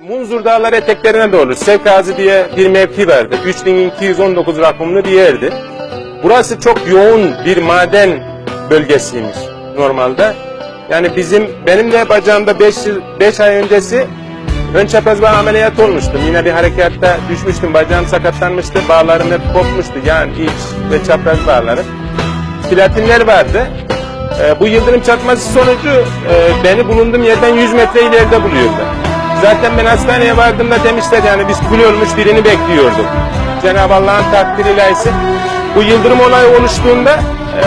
Munzur Dağları eteklerine doğru Sevkazi diye bir mevki vardı. 3219 rakımlı bir yerdi. Burası çok yoğun bir maden bölgesiymiş normalde. Yani bizim benim de bacağımda 5 5 ay öncesi ön çapraz bağ ameliyatı olmuştum. Yine bir harekatta düşmüştüm. Bacağım sakatlanmıştı. Bağlarım hep kopmuştu. Yani iç ve çapraz bağlarım. Platinler vardı. Ee, bu yıldırım çarpması sonucu e, beni bulunduğum yerden 100 metre ileride buluyordu. Zaten ben hastaneye vardığımda demişler yani biz kul olmuş birini bekliyorduk. Cenab-ı Allah'ın takdiri ilahisi. Bu yıldırım olayı oluştuğunda e,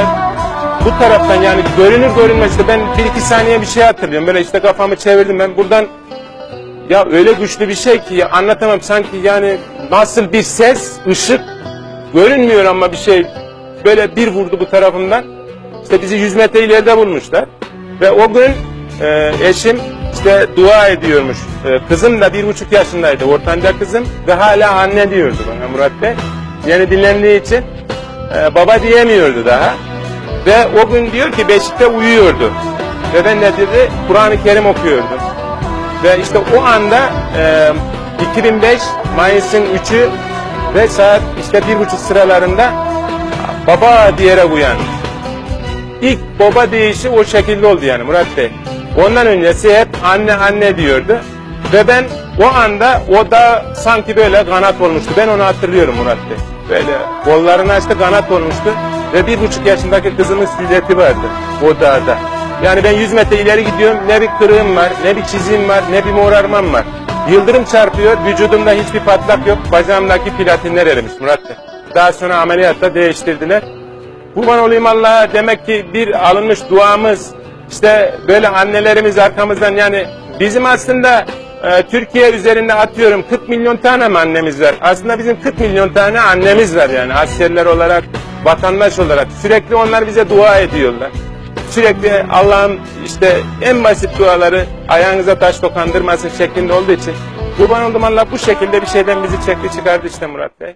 bu taraftan yani görünür görünmez işte ben bir iki saniye bir şey hatırlıyorum. Böyle işte kafamı çevirdim ben buradan ya öyle güçlü bir şey ki ya anlatamam sanki yani nasıl bir ses, ışık görünmüyor ama bir şey böyle bir vurdu bu tarafımdan. İşte bizi 100 metre ileride bulmuşlar. Ve o gün e, eşim işte dua ediyormuş. E, kızım da bir buçuk yaşındaydı, ortanca kızım ve hala anne diyordu bana Murat Bey. Yeni dinlendiği için e, baba diyemiyordu daha. Ve o gün diyor ki beşikte uyuyordu. Ve ben de dedi Kur'an-ı Kerim okuyordum. Ve işte o anda e, 2005 Mayıs'ın 3'ü ve saat işte bir buçuk sıralarında baba diyerek uyanmış. İlk baba deyişi o şekilde oldu yani Murat Bey. Ondan öncesi hep anne anne diyordu. Ve ben o anda o da sanki böyle kanat olmuştu. Ben onu hatırlıyorum Murat Bey. Böyle kollarını açtı kanat olmuştu. Ve bir buçuk yaşındaki kızımın silüeti vardı o dağda. Yani ben 100 metre ileri gidiyorum. Ne bir kırığım var, ne bir çizim var, ne bir morarmam var. Yıldırım çarpıyor. Vücudumda hiçbir patlak yok. Bacağımdaki platinler erimiş Murat Bey. Daha sonra ameliyatta değiştirdiler. Kurban olayım Allah'a demek ki bir alınmış duamız işte böyle annelerimiz arkamızdan yani bizim aslında e, Türkiye üzerinde atıyorum 40 milyon tane mi annemiz var? Aslında bizim 40 milyon tane annemiz var yani askerler olarak, vatandaş olarak. Sürekli onlar bize dua ediyorlar. Sürekli Allah'ın işte en basit duaları ayağınıza taş dokandırmasın şeklinde olduğu için kurban oldum Allah bu şekilde bir şeyden bizi çekti çıkardı işte Murat Bey.